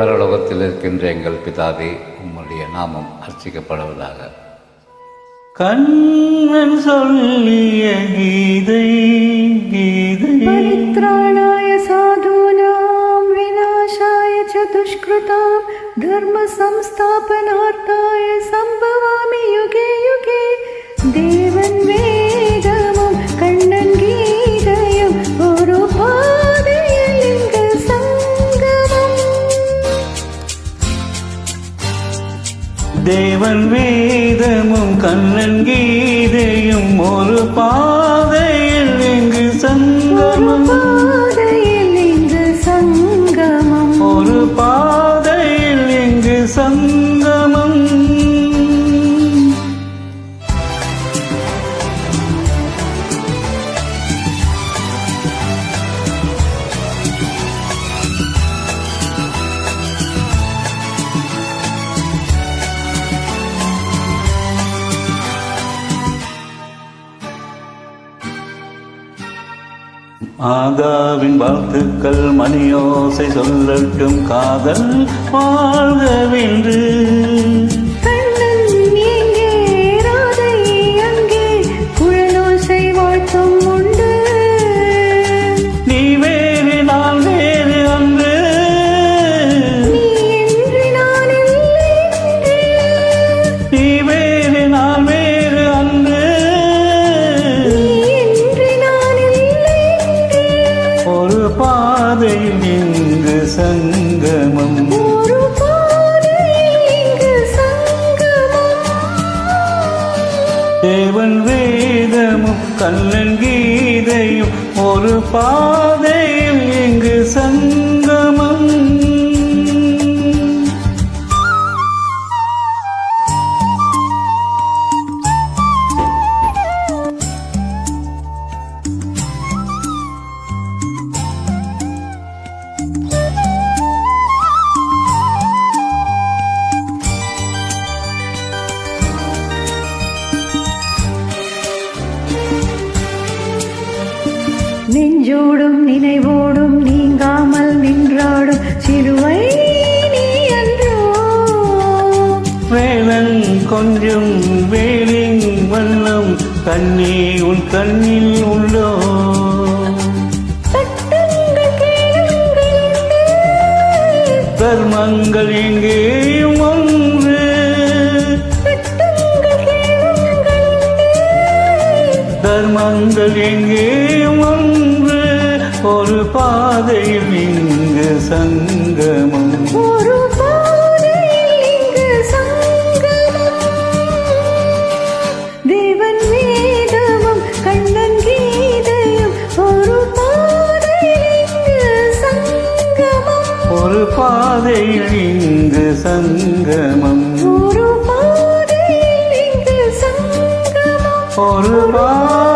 பரலோகத்தில் இருக்கின்ற எங்கள் பிதாவே உம்முடைய நாமம் அர்ச்சிக்கப்படுவதாக. கண்ணன் சொல்லிய கீதை கீதை. பரித்ராணாய சாதுனாம் விநாசாய சதுஷ்கிருதாம் தர்ம சம்ஸ்தாபனாய தேவன் வேதமும் கண்ணன் கீதையும் ஒரு பாதையில் இங்கு சங்கமம். பாதையில் இங்கு சங்கமம். ஒரு பாதையில் இங்கு சங்கமம். மாதாவின் வாழ்த்துக்கள் மணியோசை சொல்லட்டும் காதல் வாழ்கவென்று. சங்கமம். தேவன் வேதமும் கண்ணன் கீதையும் ஒரு பாதையில் இங்கு சங்கமம் நெஞ்சோடும் நினைவோடும் நீங்காமல் நின்றாடும் சிலுவை நீ அன்றோ வேலன் கொஞ்சம் வேலின் வண்ணம் கண்ணே உன் கண்ணில் உள்ளோ என்று. தர்மங்கள் எங்கேயும் ஒன்று என்று. தர்மங்கள் ஒன்று ஒரு பாதையில் இங்கு சங்கமம். ஒரு. தேவன் வேதமும் கண்ணன் கீதையும் ஒரு சங்கமம். ஒரு பாதையில் இங்கு சங்கமம். ஒரு பாதையில் இங்கு சங்கமம். ஒரு பா